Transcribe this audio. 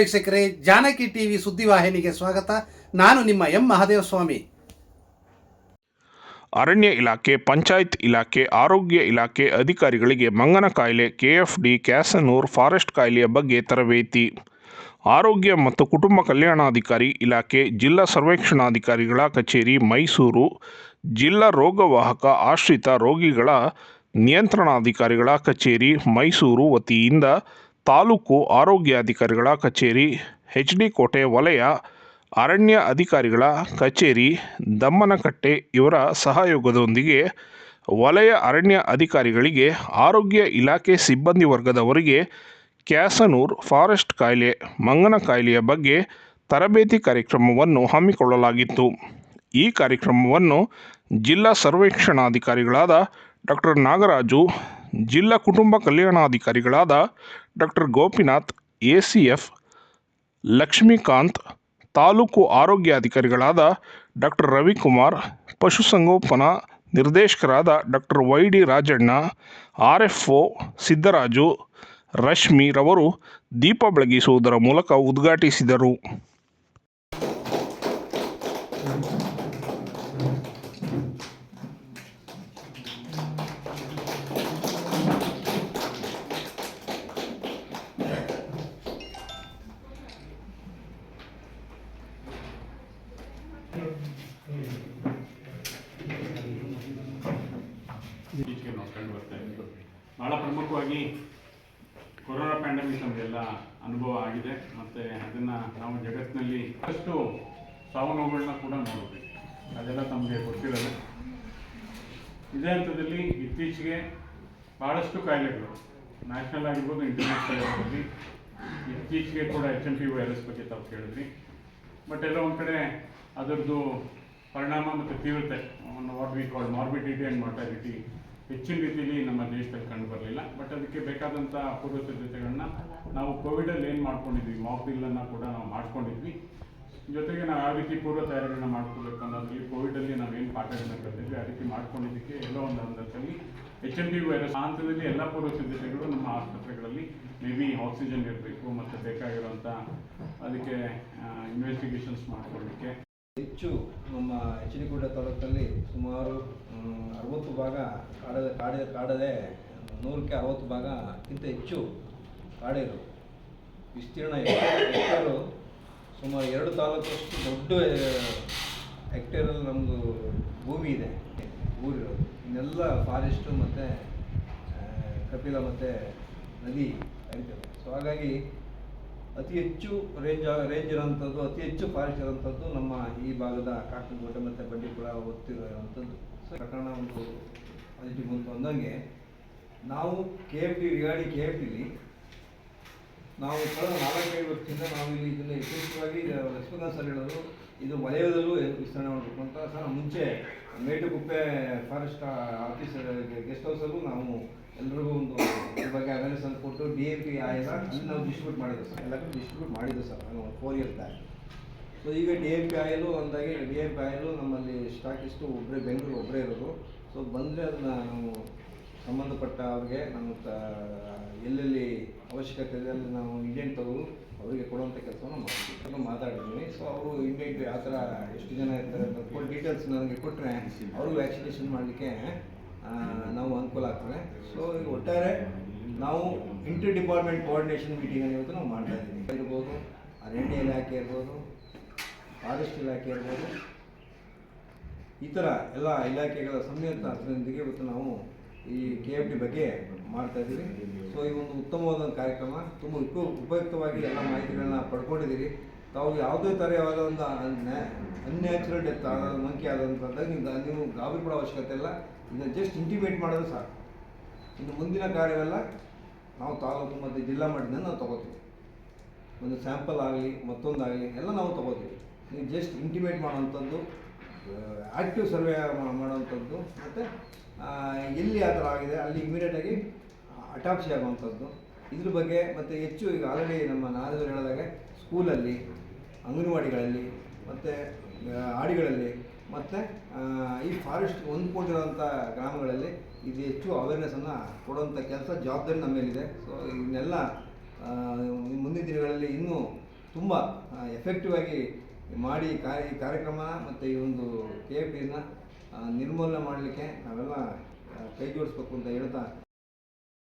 ವೀಕ್ಷಕರೇ, ಜಾನಕಿ ಟಿವಿ ಸುದ್ದಿವಾಹಿನಿಗೆ ಸ್ವಾಗತ. ನಾನು ನಿಮ್ಮ ಎಂ ಮಹಾದೇವ ಸ್ವಾಮಿ ಅರಣ್ಯ ಇಲಾಖೆ, ಪಂಚಾಯತ್ ಇಲಾಖೆ, ಆರೋಗ್ಯ ಇಲಾಖೆ ಅಧಿಕಾರಿಗಳಿಗೆ ಮಂಗನ ಕಾಯಿಲೆ, ಕೆಎಫ್ಡಿ, ಕ್ಯಾಸನೂರ್ ಫಾರೆಸ್ಟ್ ಕಾಯಿಲೆಯ ಬಗ್ಗೆ ತರಬೇತಿ. ಆರೋಗ್ಯ ಮತ್ತು ಕುಟುಂಬ ಕಲ್ಯಾಣಾಧಿಕಾರಿ ಇಲಾಖೆ, ಜಿಲ್ಲಾ ಸರ್ವೇಕ್ಷಣಾಧಿಕಾರಿಗಳ ಕಚೇರಿ, ಮೈಸೂರು. ಜಿಲ್ಲಾ ರೋಗವಾಹಕ ಆಶ್ರಿತ ರೋಗಿಗಳ ನಿಯಂತ್ರಣಾಧಿಕಾರಿಗಳ ಕಚೇರಿ, ಮೈಸೂರು ವತಿಯಿಂದ ತಾಲೂಕು ಆರೋಗ್ಯಾಧಿಕಾರಿಗಳ ಕಚೇರಿ, ಎಚ್ ಡಿ ಕೋಟೆ ವಲಯ, ಅರಣ್ಯ ಅಧಿಕಾರಿಗಳ ಕಚೇರಿ, ದಮ್ಮನಕಟ್ಟೆ ಇವರ ಸಹಯೋಗದೊಂದಿಗೆ ವಲಯ ಅರಣ್ಯ ಅಧಿಕಾರಿಗಳಿಗೆ, ಆರೋಗ್ಯ ಇಲಾಖೆ ಸಿಬ್ಬಂದಿ ವರ್ಗದವರಿಗೆ ಕ್ಯಾಸನೂರ್ ಫಾರೆಸ್ಟ್ ಕಾಯಿಲೆ, ಮಂಗನ ಕಾಯಿಲೆಯ ಬಗ್ಗೆ ತರಬೇತಿ ಕಾರ್ಯಕ್ರಮವನ್ನು ಹಮ್ಮಿಕೊಳ್ಳಲಾಗಿತ್ತು. ಈ ಕಾರ್ಯಕ್ರಮವನ್ನು ಜಿಲ್ಲಾ ಸರ್ವೇಕ್ಷಣಾಧಿಕಾರಿಗಳಾದ ಡಾಕ್ಟರ್ ನಾಗರಾಜು ಜಿಲ್ಲಾ ಕುಟುಂಬ ಕಲ್ಯಾಣಾಧಿಕಾರಿಗಳಾದ doctor Gopinath A C F Lakshmikanth, taluk ಆರೋಗ್ಯಾಧಿಕಾರಿಗಳಾದ ಡಾಕ್ಟರ್ ರವಿಕುಮಾರ್ ಪಶುಸಂಗೋಪನಾ ನಿರ್ದೇಶಕರಾದ doctor Y D Rajanna R F O Siddaraju, Rashmi ರವರು ದೀಪ ಬೆಳಗಿಸುವುದರ ಮೂಲಕ ಉದ್ಘಾಟಿಸಿದರು. ಇತ್ತೀಚೆಗೆ ನಾವು ಕಂಡು ಬರ್ತಾ ಇದ್ದು ಭಾಳ ಪ್ರಮುಖವಾಗಿ ಕೊರೋನಾ ಪ್ಯಾಂಡಮಿಕ್ ನಮಗೆಲ್ಲ ಅನುಭವ ಆಗಿದೆ. ಮತ್ತು ಅದನ್ನು ನಾವು ಜಗತ್ತಿನಲ್ಲಿ ಅಷ್ಟು ಸಾವು ನೋವುಗಳನ್ನ ಕೂಡ ನೋಡಬೇಕು. ಅದೆಲ್ಲ ತಮಗೆ ಗೊತ್ತಿರಲ್ಲ. ಇದೇ ಹಂತದಲ್ಲಿ ಇತ್ತೀಚೆಗೆ ಭಾಳಷ್ಟು ಕಾಯಿಲೆಗಳು. ನ್ಯಾಷನಲ್ ಆಗಿರ್ಬೋದು ಇಂಟರ್ನ್ಯಾಷನಲ್ ಆಗಿರ್ಬೋದು. ಇತ್ತೀಚೆಗೆ ಕೂಡ ಎಚ್ ಎಂ ಪಿ ವೈರಸ್ ಬಗ್ಗೆ ತಾವು ಕೇಳಿದ್ರಿ ಬಟ್ ಎಲ್ಲ ಒಂದು ಕಡೆ ಅದರದ್ದು ಪರಿಣಾಮ ಮತ್ತು ತೀವ್ರತೆ what we call morbidity and mortality ಹೆಚ್ಚಿನ ರೀತಿಯಲ್ಲಿ ನಮ್ಮ ದೇಶದಲ್ಲಿ ಕಂಡು ಬರಲಿಲ್ಲ. ಬಟ್ ಅದಕ್ಕೆ ಬೇಕಾದಂಥ ಪೂರ್ವ ಸಿದ್ಧತೆಗಳನ್ನ ನಾವು ಕೋವಿಡಲ್ಲಿ ಏನು ಮಾಡ್ಕೊಂಡಿದ್ವಿ? ಮಾಕ್ ಡ್ರಿಲ್ಲನ್ನು ಕೂಡ ನಾವು ಮಾಡ್ಕೊಂಡಿದ್ವಿ. ಜೊತೆಗೆ ನಾವು ಯಾವ ರೀತಿ ಪೂರ್ವ ತಯಾರಿಗಳನ್ನ ಮಾಡ್ಕೋಬೇಕು ಅನ್ನೋದ್ರಲ್ಲಿ ಕೋವಿಡಲ್ಲಿ ಏನು ಪಾಠಗಳನ್ನ ಕಲಿತಿದ್ವಿ, ಆ ರೀತಿ ಮಾಡ್ಕೊಂಡಿದ್ದಕ್ಕೆ ಎಲ್ಲೋ ಒಂದು ಹಂತದಲ್ಲಿ ಎಚ್ ಎಂ ಡಿ ವೈರಸ್ ಹಂತದಲ್ಲಿ ಎಲ್ಲ ಪೂರ್ವ ಸಿದ್ಧತೆಗಳು ನಮ್ಮ ಆಸ್ಪತ್ರೆಗಳಲ್ಲಿ ಮೇ ಬಿ ಆಕ್ಸಿಜನ್ ಇರಬೇಕು ಮತ್ತು ಬೇಕಾಗಿರುವಂಥ ಅದಕ್ಕೆ ಇನ್ವೆಸ್ಟಿಗೇಷನ್ಸ್ ಮಾಡ್ಕೊಳ್ಳಿಕ್ಕೆ ಹೆಚ್ಚು ನಮ್ಮ ಎಚ್ ತಾಲೂಕಲ್ಲಿ ಸುಮಾರು ಅರವತ್ತು ಭಾಗ ಕಾಡದ ಕಾಡ ಕಾಡದೆ ನೂರಕ್ಕೆ ಅರವತ್ತು ಭಾಗಕ್ಕಿಂತ ಹೆಚ್ಚು ಕಾಡಿರು ವಿಸ್ತೀರ್ಣ ಹೆಕ್ಟೇರು, ಸುಮಾರು ಎರಡು ತಾಲೂಕಷ್ಟು ದೊಡ್ಡ ಹೆಕ್ಟೇರಲ್ಲಿ ನಮ್ಮದು ಭೂಮಿ ಇದೆ. ಊರಿರೋದು. ಇನ್ನೆಲ್ಲ ಫಾರೆಸ್ಟು ಮತ್ತು ಕಪಿಲ ಮತ್ತು ನದಿ ಹರಿತವೆ. ಸೊ ಹಾಗಾಗಿ ಅತಿ ಹೆಚ್ಚು ರೇಂಜ್ ರೇಂಜ್ ಇರೋಂಥದ್ದು ಅತಿ ಹೆಚ್ಚು ಫಾರೆಸ್ಟ್ ಇರೋಂಥದ್ದು ನಮ್ಮ ಈ ಭಾಗದ ಕಾಕನಕೋಟೆ ಮತ್ತು ಬಂಡೀಪುರ ಒತ್ತಿರುವಂಥದ್ದು ಸೊ ಪ್ರಕರಣ ಒಂದು ಪಾಸಿಟಿವ್ ಬಂತು ಅಂದಂಗೆ ನಾವು ಕೆ ಎಫ್ ಡಿ ರಿಗಾಡಿ ಕೆ ಎಫ್ ನಾವು ಕಳೆದ ನಾಲ್ಕೈದು ವರ್ಷದಿಂದ ನಾವು ಇಲ್ಲಿ ಇದನ್ನು ಯಶಸ್ವಿಯಾಗಿ ಲಕ್ಷ್ಮೀನಾಥ್ ಸರ್ ಹೇಳೋದು ಇದು ವಲಯದಲ್ಲೂ ವಿಸ್ತರಣೆ ಮಾಡಬೇಕು ಅಂತ ಸರ್ ಮುಂಚೆ ಮೇಟುಗುಪ್ಪೆ ಫಾರೆಸ್ಟ್ ಆಫೀಸರ್ ಗೆಸ್ಟ್ ಹೌಸಲ್ಲೂ ನಾವು ಎಲ್ರಿಗೂ ಒಂದು ಇದ್ರ ಬಗ್ಗೆ ಅವೇರ್ನೆಸ್ ಅನ್ನು ಕೊಟ್ಟು ಡಿ ಎಂ ಪಿ ಆಯಿಲ್ ಅಲ್ಲಿ ನಾವು ಡಿಸ್ಟ್ರಿಬ್ಯೂಟ್ ಮಾಡಿದ್ವಿ ಸರ್. ಎಲ್ಲ ಡಿಸ್ಟ್ರಿಬ್ಯೂಟ್ ಮಾಡಿದ್ವಿ ಸರ್. ನಾನು ಫೋರ್ ಇಯರ್ಸ್ ಬ್ಯಾಕ್ ಸೊ ಈಗ ಡಿ ಎಂ ಪಿ ಆಯಲು ಅಂದಾಗೆ ಡಿ ಎಂ ಪಿ ಆಯಲು ನಮ್ಮಲ್ಲಿ ಸ್ಟಾಕಿಸ್ಟು ಒಬ್ಬರೇ ಬೆಂಗಳೂರು ಒಬ್ಬರೇ ಇರೋದು. ಸೊ ಬಂದರೆ ಅದನ್ನ ನಾವು ಸಂಬಂಧಪಟ್ಟ ಅವ್ರಿಗೆ ನಮ್ಮ ತ ಎಲ್ಲೆಲ್ಲಿ ಅವಶ್ಯಕತೆ ಇದೆ ಅಲ್ಲಿ ನಾವು ಇಂಡಿಯನ್ ತಗೋದು ಅವರಿಗೆ ಕೊಡುವಂಥ ಕೆಲಸವನ್ನು ಮಾಡ್ತೀವಿ. ಮಾತಾಡಿದ್ದೀನಿ ಸೊ ಅವರು ಇಂಡಿಯನ್ ಯಾವ ಥರ ಎಷ್ಟು ಜನ ಇರ್ತಾರೆ ಅಂತ ಫುಲ್ ಡೀಟೇಲ್ಸ್ ನನಗೆ ಕೊಟ್ಟರೆ ಅವರು ವ್ಯಾಕ್ಸಿನೇಷನ್ ಮಾಡಲಿಕ್ಕೆ ನಾವು ಅನುಕೂಲ ಆಗ್ತದೆ. ಸೊ ಒಟ್ಟಾರೆ ನಾವು ಇಂಟರ್ ಡಿಪಾರ್ಟ್ಮೆಂಟ್ ಕೋಆರ್ಡಿನೇಷನ್ ಮೀಟಿಂಗ್ ಇವತ್ತು ನಾವು ಮಾಡ್ತಾ ಇದ್ದೀವಿ. ಇರ್ಬೋದು, ಅರಣ್ಯ ಇಲಾಖೆ ಇರ್ಬೋದು ಫಾರೆಸ್ಟ್ ಇಲಾಖೆ ಇರ್ಬೋದು, ಈ ಥರ ಎಲ್ಲ ಇಲಾಖೆಗಳ ಸಂಯುಕ್ತದೊಂದಿಗೆ ಇವತ್ತು ನಾವು ಈ ಕೆ ಎಫ್ ಡಿ ಬಗ್ಗೆ ಮಾಡ್ತಾ ಇದ್ದೀವಿ. ಸೊ ಈ ಒಂದು ಉತ್ತಮವಾದ ಕಾರ್ಯಕ್ರಮ, ತುಂಬ ಉಪ ಉಪಯುಕ್ತವಾಗಿ ಎಲ್ಲ ಮಾಹಿತಿಗಳನ್ನ ಪಡ್ಕೊಂಡಿದ್ದೀರಿ. ತಾವು ಯಾವುದೇ ಥರವಾದ ಒಂದು ಅನ್ಯಾಚುರಲ್ ಡೆತ್ ಮಂಕಿ ಆದಂಥದ್ದಾಗ ನೀವು ಗಾಬರಿ ಪಡೋ ಅವಶ್ಯಕತೆ ಇಲ್ಲ. ಇದನ್ನು ಜಸ್ಟ್ ಇಂಟಿಮೇಟ್ ಮಾಡೋದು ಸಾಕು. ಇನ್ನು ಮುಂದಿನ ಕಾರ್ಯವೆಲ್ಲ ನಾವು ತಾಲೂಕು ಮತ್ತು ಜಿಲ್ಲಾ ಮಟ್ಟದಿಂದ ನಾವು ತೊಗೋತೀವಿ. ಒಂದು ಸ್ಯಾಂಪಲ್ ಆಗಲಿ, ಮತ್ತೊಂದಾಗಲಿ, ಎಲ್ಲ ನಾವು ತೊಗೋತೀವಿ. ನೀವು ಜಸ್ಟ್ ಇಂಟಿಮೇಟ್ ಮಾಡೋವಂಥದ್ದು ಆ್ಯಕ್ಟಿವ್ ಸರ್ವೆ ಮಾಡೋವಂಥದ್ದು, ಮತ್ತು ಎಲ್ಲಿ ಆ ಥರ ಆಗಿದೆ, ಅಲ್ಲಿ ಇಮಿಡಿಯೇಟಾಗಿ ಅಟಾಪ್ಸಿ ಆಗುವಂಥದ್ದು. ಇದ್ರ ಬಗ್ಗೆ ಮತ್ತು ಹೆಚ್ಚು ಈಗ ಆಲ್ರೆಡಿ ನಮ್ಮ ನಾರದರು ಹೇಳಿದಾಗೆ ಸ್ಕೂಲಲ್ಲಿ, ಅಂಗನವಾಡಿಗಳಲ್ಲಿ, ಮತ್ತು ಆಡಿಗಳಲ್ಲಿ ಮತ್ತು ಈ ಫಾರೆಸ್ಟ್ ಹೊಂದ್ಕೊಂಡಿರೋಂಥ ಗ್ರಾಮಗಳಲ್ಲಿ ಇದು ಹೆಚ್ಚು ಅವೇರ್ನೆಸ್ಸನ್ನು ಕೊಡುವಂಥ ಕೆಲಸ ಜವಾಬ್ದಾರಿ ನಮ್ಮ ಮೇಲಿದೆ. ಸೊ ಇದನ್ನೆಲ್ಲ ಮುಂದಿನ ದಿನಗಳಲ್ಲಿ ಇನ್ನೂ ತುಂಬ ಎಫೆಕ್ಟಿವ್ ಆಗಿ ಮಾಡಿ ಕಾರ್ಯ, ಈ ಕಾರ್ಯಕ್ರಮ ಮತ್ತು ಈ ಒಂದು ಕೆ ಪಿ ಡಿನ ನಿರ್ಮೂಲನೆ ಮಾಡಲಿಕ್ಕೆ ನಾವೆಲ್ಲ ಕೈ ಜೋಡಿಸ್ಬೇಕು ಅಂತ ಹೇಳ್ತಾ